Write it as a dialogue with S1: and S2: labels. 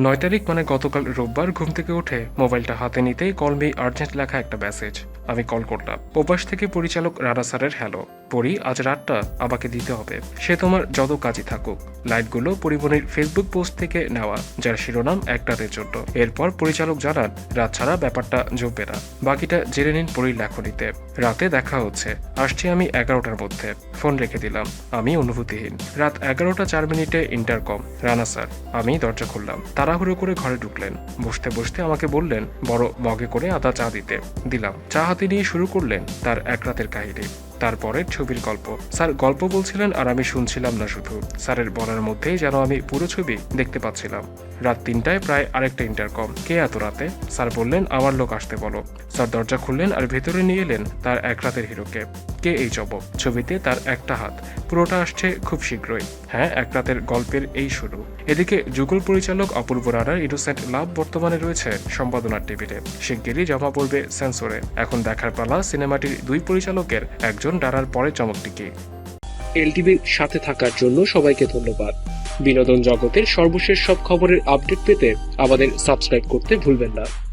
S1: নয় তারিখ মানে গতকাল রোববার ঘুম থেকে উঠে মোবাইলটা হাতে নিতেই কল মি আর্জেন্ট লেখা একটা মেসেজ আমি কল করলাম। ওপাশ থেকে পরিচালক রানা স্যারের হ্যালো পরি, আজ রাতটা আমাকে দিতে হবে। সে তোমার যত কাজই থাকুক। লাইটগুলো পরিবহনের ফেসবুক পোস্ট থেকে নেওয়া, যার শিরোনাম এক রাতের জন্য। এরপর পরিচালক জানান, রাত ছাড়া ব্যাপারটা জমবে না। বাকিটা জেনে নিন পরির লেখনীতে। রাতে দেখা হচ্ছে। আসছি আমি এগারোটার মধ্যে। ফোন রেখে দিলাম। আমি অনুভূতিহীন। রাত এগারোটা চার মিনিটে ইন্টারকম রানা স্যার, আমি দরজা খুললাম। তাড়াহুড়ো করে ঘরে ঢুকলেন। বসতে বসতে আমাকে বললেন, বড় মগে করে আদা চা দিতে। দিলাম। চা হাতে নিয়ে শুরু করলেন তার এক রাতের কাহিনী। তারপরে ছবির গল্প। স্যার, গল্প বলছিলেন আর আমি শুনছিলাম না শুধু। স্যারের বলার মধ্যেই যেন আমি পুরো ছবি দেখতে পাচ্ছিলাম। রাত তিনটায় প্রায় আরেকটা ইন্টারকম কে এত রাতে? স্যার বললেন, আমার লোক আসতে বলো। স্যার দরজা খুললেন আর ভেতরে নিয়ে এলেন তার এক রাতের হিরোকে। কে এই চবক ছবিতে তার একটা হাত। পুরোটা আসছে খুব শীঘ্রই। হ্যাঁ এক রাতের গল্পের এই শুরু। এদিকে যুগল পরিচালক অপূর্ব রানার ইনোসেন্ট লাভ বর্তমানে রয়েছে সম্পাদনার টেবিলে। শিগগিরই জমা পড়বে সেন্সরে। এখন দেখার পালা সিনেমাটির দুই পরিচালকের, একজন ডানার পরে চমকটি কি
S2: এলটিভির সাথে থাকার জন্য সবাইকে ধন্যবাদ। বিনোদন জগতের সর্বশেষ সব খবরের আপডেট পেতে আমাদের সাবস্ক্রাইব করতে ভুলবেন না।